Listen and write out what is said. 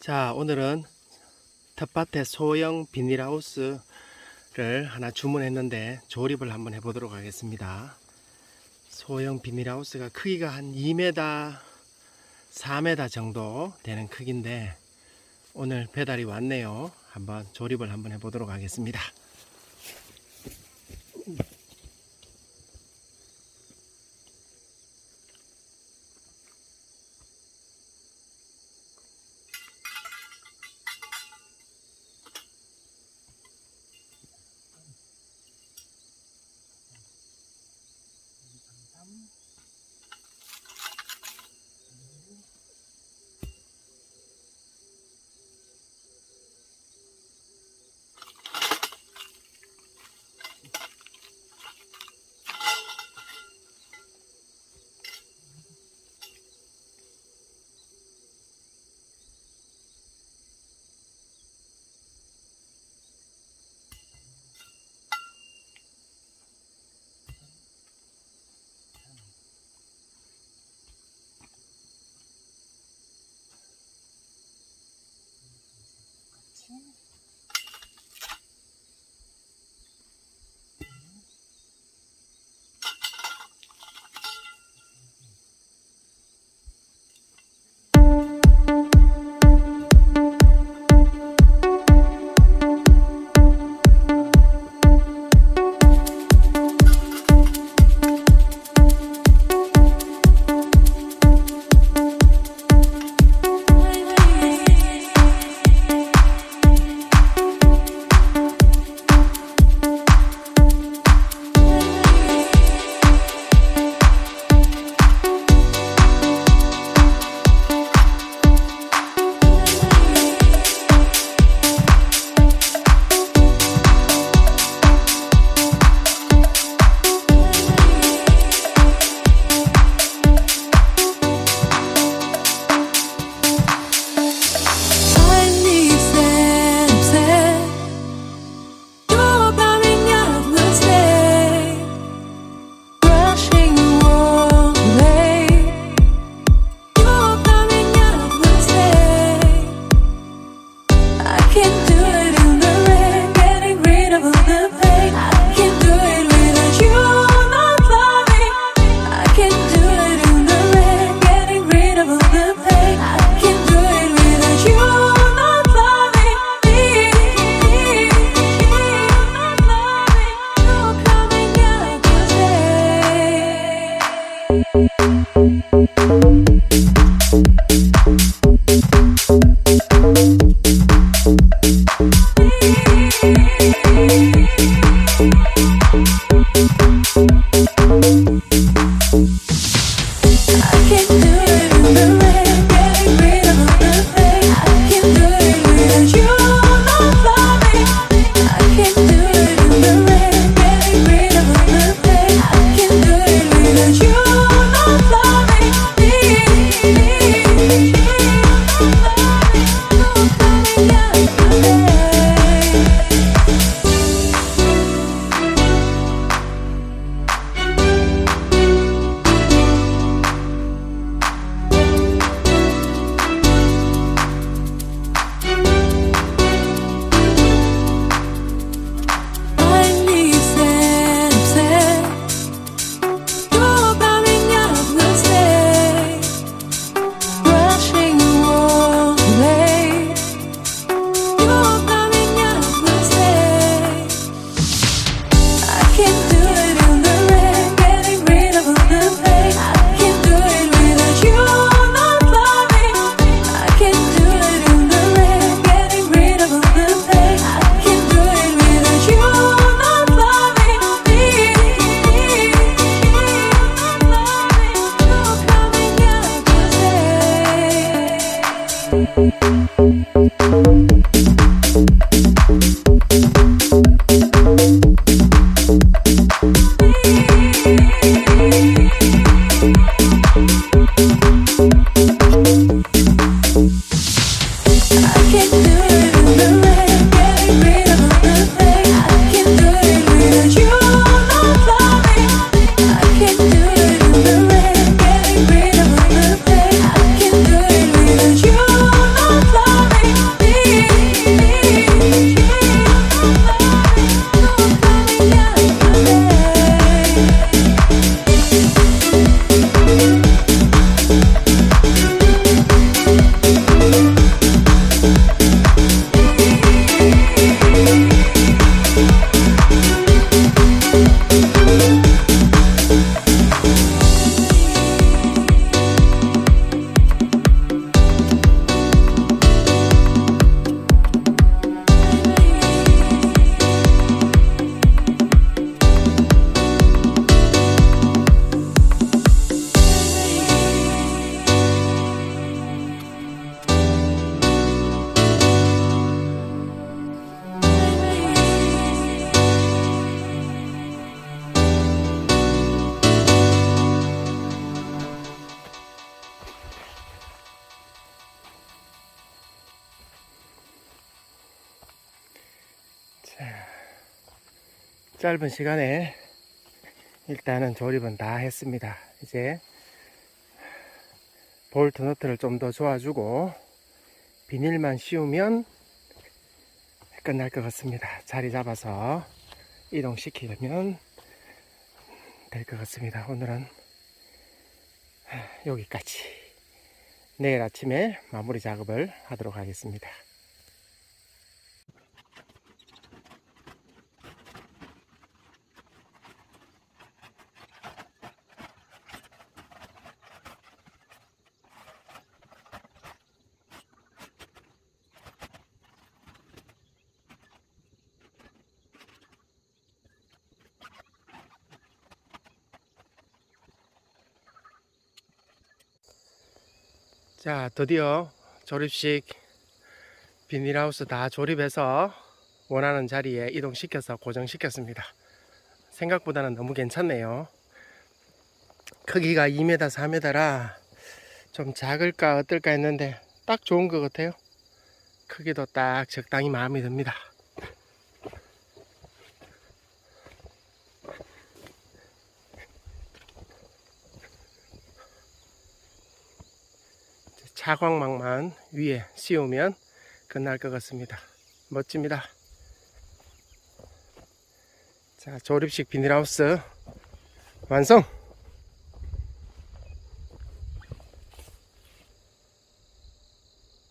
자 오늘은 텃밭에 소형 비닐하우스를 하나 주문했는데 조립을 한번 해보도록 하겠습니다. 소형 비닐하우스가 크기가 한 2m 4m 정도 되는 크기인데 오늘 배달이 왔네요. 한번 조립을 한번 해보도록 하겠습니다. 짧은 시간에 일단은 조립은 다 했습니다. 이제 볼트 너트를 좀 더 조아주고 비닐만 씌우면 끝날 것 같습니다. 자리 잡아서 이동시키려면 될 것 같습니다. 오늘은 여기까지. 내일 아침에 마무리 작업을 하도록 하겠습니다. 자, 드디어 조립식 비닐하우스 다 조립해서 원하는 자리에 이동시켜서 고정시켰습니다. 생각보다는 너무 괜찮네요. 크기가 2m, 4m라 좀 작을까 어떨까 했는데 딱 좋은 것 같아요. 크기도 딱 적당히 마음에 듭니다. 차광막만 위에 씌우면 끝날 것 같습니다. 멋집니다. 자, 조립식 비닐하우스 완성!